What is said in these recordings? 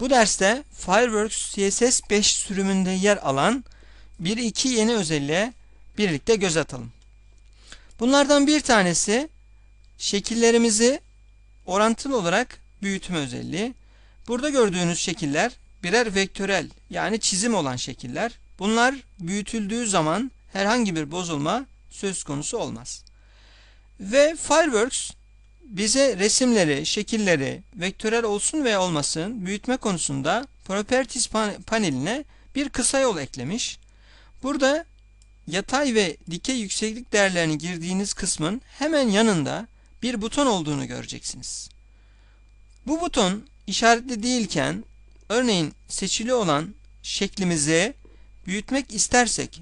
Bu derste Fireworks CSS 5 sürümünde yer alan bir iki yeni özelliğe birlikte göz atalım. Bunlardan bir tanesi şekillerimizi orantılı olarak büyütme özelliği. Burada gördüğünüz şekiller birer vektörel yani çizim olan şekiller. Bunlar büyütüldüğü zaman herhangi bir bozulma söz konusu olmaz. Ve Fireworks bize resimleri, şekilleri vektörel olsun veya olmasın büyütme konusunda Properties paneline bir kısa yol eklemiş. Burada yatay ve dikey yükseklik değerlerini girdiğiniz kısmın hemen yanında bir buton olduğunu göreceksiniz. Bu buton işaretli değilken örneğin seçili olan şeklimizi büyütmek istersek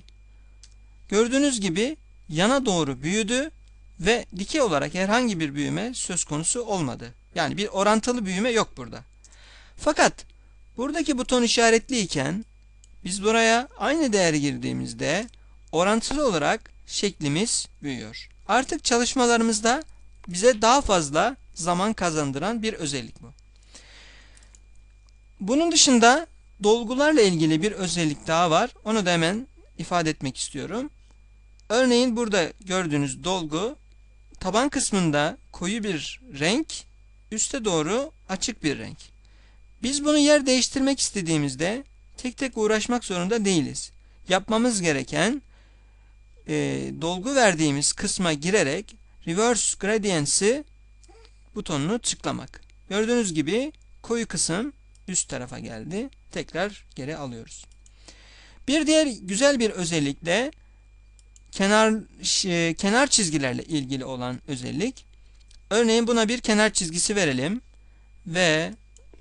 gördüğünüz gibi yana doğru büyüdü ve dikey olarak herhangi bir büyüme söz konusu olmadı. Yani bir orantılı büyüme yok burada. Fakat buradaki buton işaretliyken biz buraya aynı değeri girdiğimizde orantılı olarak şeklimiz büyüyor. Artık çalışmalarımızda bize daha fazla zaman kazandıran bir özellik bu. Bunun dışında dolgularla ilgili bir özellik daha var. Onu da hemen ifade etmek istiyorum. Örneğin burada gördüğünüz dolgu taban kısmında koyu bir renk, üste doğru açık bir renk. Biz bunu yer değiştirmek istediğimizde tek tek uğraşmak zorunda değiliz. Yapmamız gereken e, dolgu verdiğimiz kısma girerek Reverse Gradients'i butonunu tıklamak. Gördüğünüz gibi koyu kısım üst tarafa geldi. Tekrar geri alıyoruz. Bir diğer güzel bir özellik de kenar kenar çizgilerle ilgili olan özellik. Örneğin buna bir kenar çizgisi verelim ve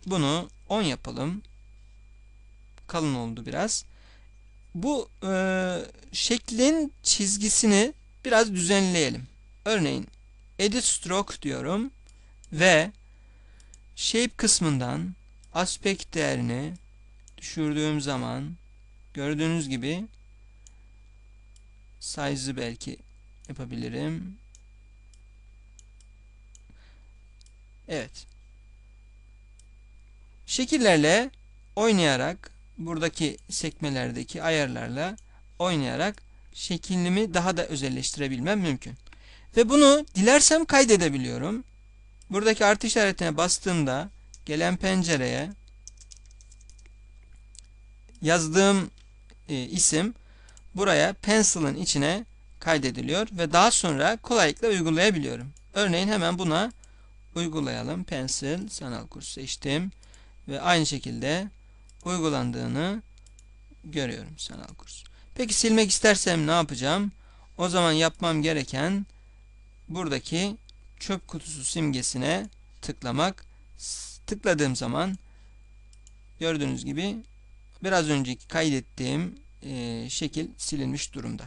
bunu 10 yapalım. Kalın oldu biraz. Bu e, şeklin çizgisini biraz düzenleyelim. Örneğin Edit Stroke diyorum ve Shape kısmından aspect değerini düşürdüğüm zaman gördüğünüz gibi size'ı belki yapabilirim. Evet. Şekillerle oynayarak buradaki sekmelerdeki ayarlarla oynayarak şeklimi daha da özelleştirebilmem mümkün. Ve bunu dilersem kaydedebiliyorum. Buradaki artı işaretine bastığımda gelen pencereye yazdığım e, isim buraya pencil'ın içine kaydediliyor ve daha sonra kolaylıkla uygulayabiliyorum. Örneğin hemen buna uygulayalım. Pencil sanal kurs seçtim ve aynı şekilde uygulandığını görüyorum sanal kurs. Peki silmek istersem ne yapacağım? O zaman yapmam gereken buradaki çöp kutusu simgesine tıklamak. Tıkladığım zaman gördüğünüz gibi biraz önceki kaydettiğim e, şekil silinmiş durumda.